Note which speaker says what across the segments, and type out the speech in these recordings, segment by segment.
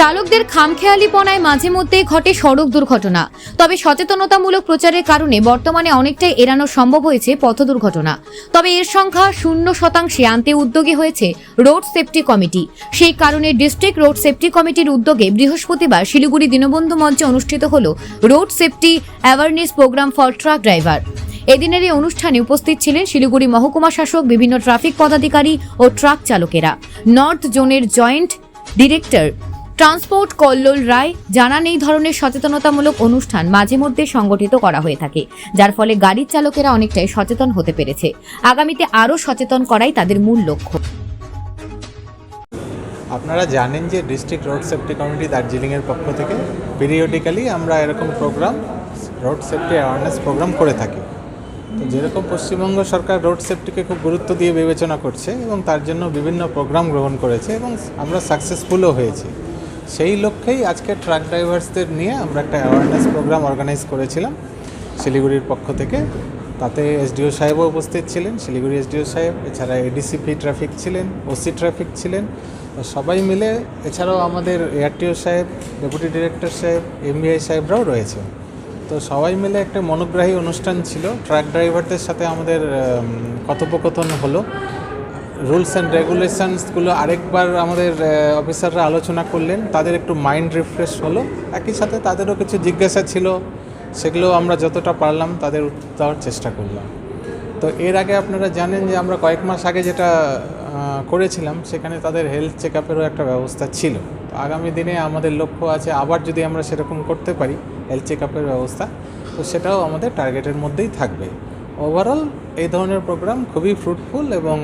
Speaker 1: চালকদের খামখেয়ালিপনায় মাঝে মধ্যে ঘটে সড়ক দুর্ঘটনা। তবে সচেতনতামূলক প্রচারের কারণে বর্তমানে অনেকটাই এড়ানো সম্ভব হয়েছে পথ দুর্ঘটনা। তবে এর সংখ্যা শূন্য শতাংশে আনতে উদ্যোগী হয়েছে রোড সেফটি কমিটি। সেই কারণে ডিস্ট্রিক্ট রোড সেফটি কমিটির উদ্যোগে বৃহস্পতিবার শিলিগুড়ি দীনবন্ধু মঞ্চে অনুষ্ঠিত হল road safety awareness program for truck driver. এদিনের এই অনুষ্ঠানে উপস্থিত ছিলেন শিলিগুড়ি মহকুমা শাসক, বিভিন্ন ট্রাফিক পদাধিকারী ও ট্রাক চালকেরা। নর্থ জোনের joint director transport Kallol Roy জানান, এই ধরনের সচেতনতামূলক অনুষ্ঠান মাঝে মধ্যে সংগঠিত করা হয়ে থাকে, যার ফলে গাড়ির চালকেরা অনেকটাই সচেতন হতে পেরেছে। আগামীতে আরও সচেতন করাই তাদের মূল লক্ষ্য।
Speaker 2: আপনারা জানেন যে ডিস্ট্রিক্ট রোড সেফটি কমিটি দার্জিলিংয়ের পক্ষ থেকে পিরিয়ডিক্যালি আমরা এরকম program, road safety awareness program করে থাকি। তো যেরকম পশ্চিমবঙ্গ সরকার রোড সেফটিকে খুব গুরুত্ব দিয়ে বিবেচনা করছে এবং তার জন্য বিভিন্ন প্রোগ্রাম গ্রহণ করেছে এবং আমরা সাকসেসফুলও হয়েছি। সেই লক্ষ্যেই আজকে ট্রাক ড্রাইভার্সদের নিয়ে আমরা একটা অ্যাওয়ারনেস প্রোগ্রাম অর্গানাইজ করেছিলাম শিলিগুড়ির পক্ষ থেকে। তাতে এসডিও সাহেবও উপস্থিত ছিলেন, শিলিগুড়ি এসডিও সাহেব, এছাড়া এডিসিপি ট্রাফিক ছিলেন ওসি ট্রাফিক ছিলেন। সবাই মিলে এছাড়াও আমাদের এআরটিও সাহেব ডেপুটি ডিরেক্টর সাহেব এমবিআই সাহেবরাও রয়েছে তো সবাই মিলে একটা মনোগ্রাহী অনুষ্ঠান ছিল। ট্রাক ড্রাইভারদের সাথে আমাদের কথোপকথন হলো। রুলস অ্যান্ড রেগুলেশনসগুলো আরেকবার আমাদের অফিসাররা আলোচনা করলেন। তাদের একটু মাইন্ড রিফ্রেশ হলো। একই সাথে তাদেরও কিছু জিজ্ঞাসা ছিল। সেগুলো আমরা যতটা পারলাম তাদের উত্তর দেওয়ার চেষ্টা করলাম। তো এর আগে আপনারা জানেন যে আমরা কয়েক মাস আগে যেটা করেছিলাম, সেখানে তাদের হেলথ চেক আপেরও একটা ব্যবস্থা ছিল। তো আগামী দিনে আমাদের লক্ষ্য আছে আবার যদি আমরা সেরকম করতে পারি হেলথ চেক আপের ব্যবস্থা, তো সেটাও আমাদের টার্গেটের মধ্যেই থাকবে। ওভারঅল এই ধরনের প্রোগ্রাম খুবই ফ্রুটফুল এবং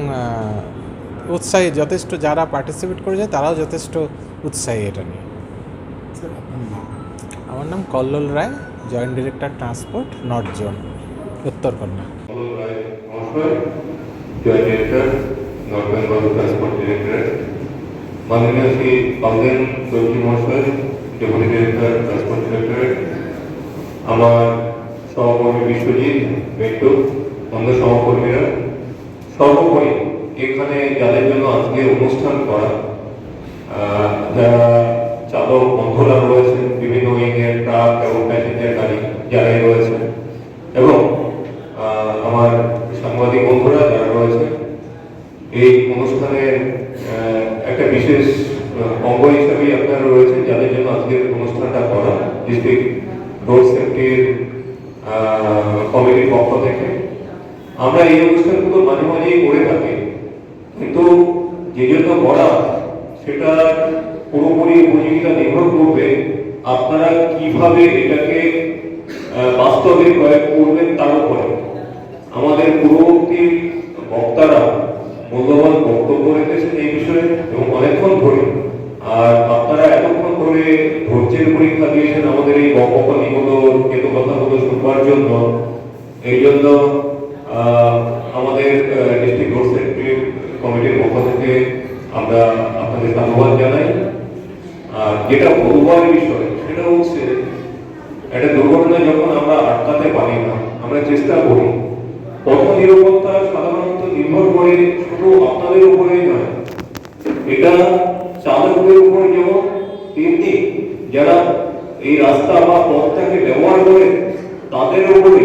Speaker 2: উৎসাহী যথেষ্ট যারা পার্টিসিপেট করেছে তারাও যথেষ্ট উৎসাহী এটা নিয়ে। আমার নাম Kallol Roy joint director transport north zone Uttarkanya
Speaker 3: Kamal Roy মহাশয় joint director north Bengal transport directorate মাননীয় শ্রী কমলেন চৌধুরী মহাশয় ডেপুটি ডিরেক্টর ট্রান্সপোর্ট ডিরেক্টরেট আমার সহকর্মী বিশ্বজিৎ মেট্টু অন্য সহকর্মীরা। সর্বোপরি এখানে যাদের জন্য আজকে অনুষ্ঠান করা যারা চালক, বন্ধুরা রয়েছেন, বিভিন্ন উইংয়ের ট্রাক এবং প্যাসেঞ্জার গাড়ি যারাই রয়েছেন এবং আমার সাংবাদিক বন্ধুরা যারা রয়েছে এই অনুষ্ঠানের একটা বিশেষ অঙ্গ হিসেবেই আপনারা রয়েছেন, যাদের জন্য আজকের অনুষ্ঠানটা করা। ডিস্ট্রিক্ট রোড সেফটির কমিটির পক্ষ থেকে। আমরা এই অনুষ্ঠানগুলো মাঝে মাঝেই করে থাকি। কিন্তু যে জন্য করা সেটা পুরোপুরি উপযোগিতা নির্ভর করবে আপনারা কীভাবে এটাকে বাস্তবে প্রয়োগ করবেন তার উপরে। আমাদের পূর্ববর্তী বক্তারা মূল্যবান বক্তব্য রেখেছেন এই বিষয়ে এবং অনেকক্ষণ ধরে আর আপনারা এতক্ষণ ধরে ধৈর্যের পরীক্ষা দিয়েছেন বকবাণীগুলো কেতু কথাগুলো শুনবার জন্য, এই জন্য আমাদের ডিস্ট্রিক্ট রোড সেফটি কমিটির পক্ষ থেকে আমরা আপনাদের ধন্যবাদ জানাই। আর যেটা বলবার বিষয় সেটা হচ্ছে, একটা দুর্ঘটনা যখন আমরা আটকাতে পারি না, আমরা চেষ্টা করি পথ নিরাপত্তা সাধারণত নির্ভর করে শুধু আপনাদের উপরেই নয়, এটা চালকদের উপর যেমন তেমনি যারা এই রাস্তা বা পথটাকে ব্যবহার করে তাদের উপরে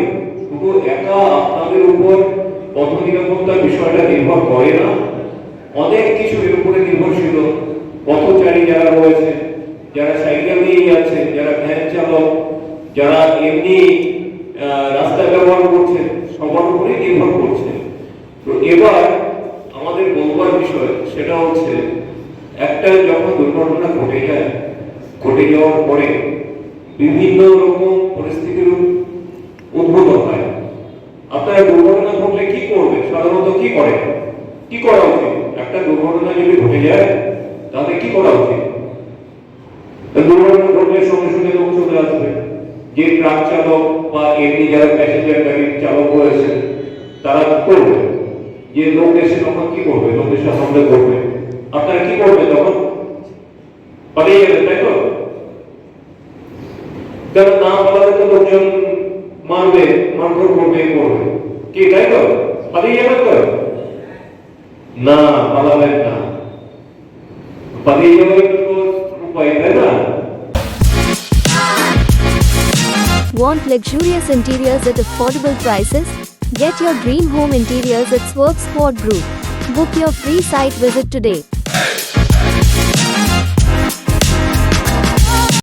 Speaker 3: শুধু একা আপনাদের উপর পথ নিরাপত্তার বিষয়টা নির্ভর করে না। অনেক কিছু এর উপরে নির্ভরশীল পথচারী যারা রয়েছে, যারা সাইকেল নিয়ে যাচ্ছে, যারা ভ্যান চালক, যারা এমনি রাস্তা ব্যবহার করছে, সবার উপরে নির্ভর করছে। তো এবার আমাদের বলবার বিষয় সেটা হচ্ছে, একটা যখন দুর্ঘটনা ঘটে যায়, ঘটে যাওয়ার পরে বিভিন্ন রকম পরিস্থিতির উদ্ভূত হয়। আপনারা দুর্ঘটনা ঘটলে কি করবে? সাধারণত কি করে? কি করা উচিত? একটা দুর্ঘটনা যদি ঘটে যায়, তাহলে কি করা উচিত? দুর্ঘটনা ঘটলে সঙ্গে সঙ্গে লোক চলে আসবে। যে ট্রাক চালক বা এমনি যারা প্যাসেঞ্জার গাড়ির চালক রয়েছে, তারা করবে? যে লোক এসে তখন কি করবে? লোক এসে হামলা করবে আপনারা কি করবে তখন? পালিয়ে যাবেন তাই তো? যারা না বাড়াতে লোকজন মানবে মানধর করবে করবে কি তাই তো পালিয়ে যাবেন তো না পালাবেন না পালিয়ে যাবেন উপায় তাই না
Speaker 4: Want luxurious interiors at affordable prices? Get your dream home interiors at Swerve Sport Group. Book your free site visit today.